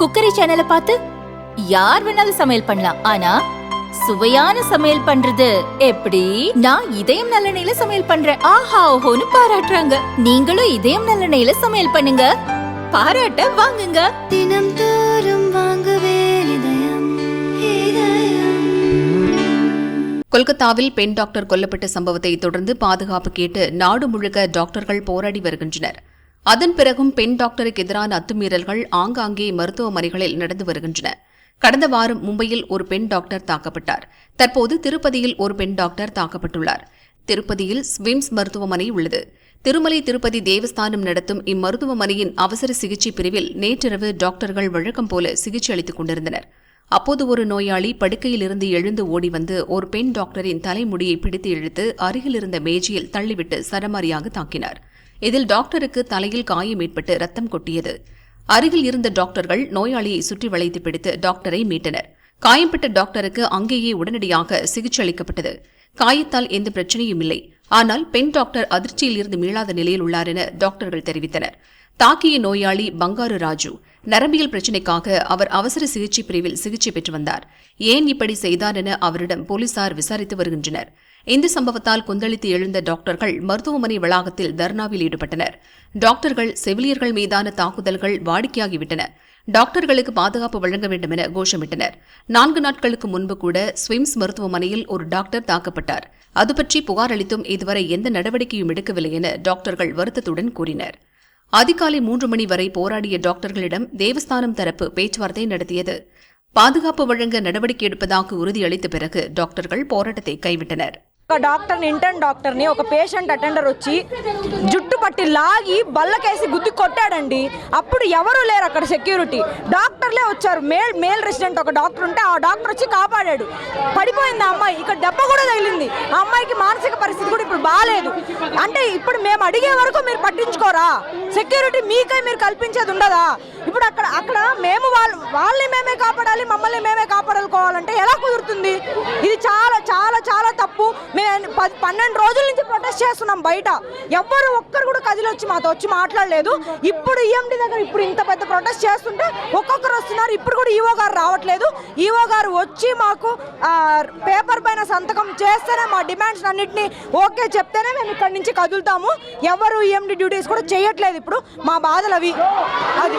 Cookery சேனலை பார்த்து யார் வேணாலும் சமையல் பண்ணலாம். ஆனா சுவையான சமையல் பண்றது எப்படி? நான் இதயம் நல்லெண்ணெயில சமையல் பண்றேன். ஆஹா ஓஹோன்னு பாராட்டுறாங்க. நீங்களும் இதயம் நல்லெண்ணெயில சமையல் பண்ணுங்க. பாராட்ட வாங்குங்க. தினம் தோறும் வாங்குவே இதயம் இதயம். கொல்கத்தாவில் பெண் டாக்டர் கொல்லப்பட்ட சம்பவத்தை தொடர்ந்து பாதுகாப்பு கேட்டு நாடு முழுக்க டாக்டர்கள் போராடி வருகின்றனர். அதன் பிறகும் பெண் டாக்டருக்கு எதிரான அத்துமீறல்கள் ஆங்காங்கே மருத்துவமனைகளில் நடந்து வருகின்றன. கடந்த வாரம் மும்பையில் ஒரு பெண் டாக்டர் தாக்கப்பட்டார். தற்போது திருப்பதியில் ஒரு பெண் டாக்டர் தாக்கப்பட்டுள்ளார். திருப்பதியில் ஸ்விம்ஸ் மருத்துவமனை உள்ளது. திருமலை திருப்பதி தேவஸ்தானம் நடத்தும் இம்மருத்துவமனையின் அவசர சிகிச்சை பிரிவில் நேற்றிரவு டாக்டர்கள் வழக்கம் போல சிகிச்சை அளித்துக் கொண்டிருந்தனர். அப்போது ஒரு நோயாளி படுக்கையிலிருந்து எழுந்து ஓடி வந்து ஒரு பெண் டாக்டரின் தலைமுடியை பிடித்து இழுத்து அருகிலிருந்த மேஜையில் தள்ளிவிட்டு சரமாரியாக தாக்கினார். இதில் டாக்டருக்கு தலையில் காயம் ஏற்பட்டு ரத்தம் கொட்டியது. அருகில் இருந்த டாக்டர்கள் நோயாளியை சுற்றி வளைத்து பிடித்து டாக்டரை மீட்டனர். காயம்பட்ட டாக்டருக்கு அங்கேயே உடனடியாக சிகிச்சை அளிக்கப்பட்டது. காயத்தால் எந்த பிரச்சனையும் இல்லை. ஆனால் பெண் டாக்டர் அதிர்ச்சியில் இருந்து மீளாத நிலையில் உள்ளார் என டாக்டர்கள் தெரிவித்தனர். தாக்கிய நோயாளி பங்காரு ராஜு நரம்பியல் பிரச்சினைக்காக அவர் அவசர சிகிச்சை பிரிவில் சிகிச்சை பெற்று வந்தார். ஏன் இப்படி செய்தார் என அவரிடம் போலீசார் விசாரித்து வருகின்றனர். இந்த சம்பவத்தால் கொந்தளித்து எழுந்த டாக்டர்கள் மருத்துவமனை வளாகத்தில் தர்ணாவில் ஈடுபட்டனர். டாக்டர்கள் செவிலியர்கள் மீதான தாக்குதல்கள் வாடிக்கையாகிவிட்டன. டாக்டர்களுக்கு பாதுகாப்பு வழங்க வேண்டும் என கோஷமிட்டனர். நான்கு நாட்களுக்கு முன்பு கூட ஸ்விம்ஸ் மருத்துவமனையில் ஒரு டாக்டர் தாக்கப்பட்டார். அது பற்றி புகார் அளித்தும் இதுவரை எந்த நடவடிக்கையும் எடுக்கவில்லை என டாக்டர்கள் வருத்தத்துடன் கூறினர். அதிகாலை மூன்று மணி வரை போராடிய டாக்டர்களிடம் தேவஸ்தானம் தரப்பு பேச்சுவார்த்தை நடத்தியது. பாதுகாப்பு வழங்க நடவடிக்கை எடுப்பதாக உறுதியளித்த பிறகு டாக்டர்கள் போராட்டத்தை கைவிட்டனர். ఒక డాక్టర్ని ఇంటర్న్ డాక్టర్ని ఒక పేషెంట్ అటెండర్ వచ్చి జుట్టు పట్టి లాగి బల్లకేసి గుద్ది కొట్టాడండి. అప్పుడు ఎవరు లేరు అక్కడ సెక్యూరిటీ. డాక్టర్లే వచ్చారు. మేల్ మేల్ రెసిడెంట్ ఒక డాక్టర్ ఉంటే ఆ డాక్టర్ వచ్చి కాపాడాడు. పడిపోయింది ఆ అమ్మాయి. ఇక్కడ దెబ్బ కూడా తగిలింది. ఆ అమ్మాయికి మానసిక పరిస్థితి కూడా ఇప్పుడు బాగాలేదు అంటే ఇప్పుడు మేము అడిగే వరకు మీరు పట్టించుకోరా? సెక్యూరిటీ మీకై మీరు కల్పించేది ఉండదా? ఇప్పుడు అక్కడ అక్కడ మేము వాళ్ళు వాళ్ళని మేమే కాపాడాలి మమ్మల్ని మేమే కాపాడుకోవాలంటే ఎలా కుదురుతుంది? ఇది చాలా చాలా చాలా తప్పు. మేము పది పన్నెండు రోజుల నుంచి ప్రొటెస్ట్ చేస్తున్నాం బయట. ఎవ్వరు ఒక్కరు కూడా కదిలి వచ్చి మాతో వచ్చి మాట్లాడలేదు. ఇప్పుడు ఈఎండి దగ్గర ఇప్పుడు ఇంత పెద్ద ప్రొటెస్ట్ చేస్తుంటే ఒక్కొక్కరు వస్తున్నారు. ఇప్పుడు కూడా ఈవో గారు రావట్లేదు. ఈవో గారు వచ్చి మాకు పేపర్ పైన సంతకం చేస్తేనే మా డిమాండ్స్ అన్నింటినీ ఓకే చెప్తేనే మేము ఇక్కడి నుంచి కదులుతాము. ఎవరు ఈఎండి డ్యూటీస్ కూడా చేయట్లేదు. ఇప్పుడు మా బాధలు అవి. అది.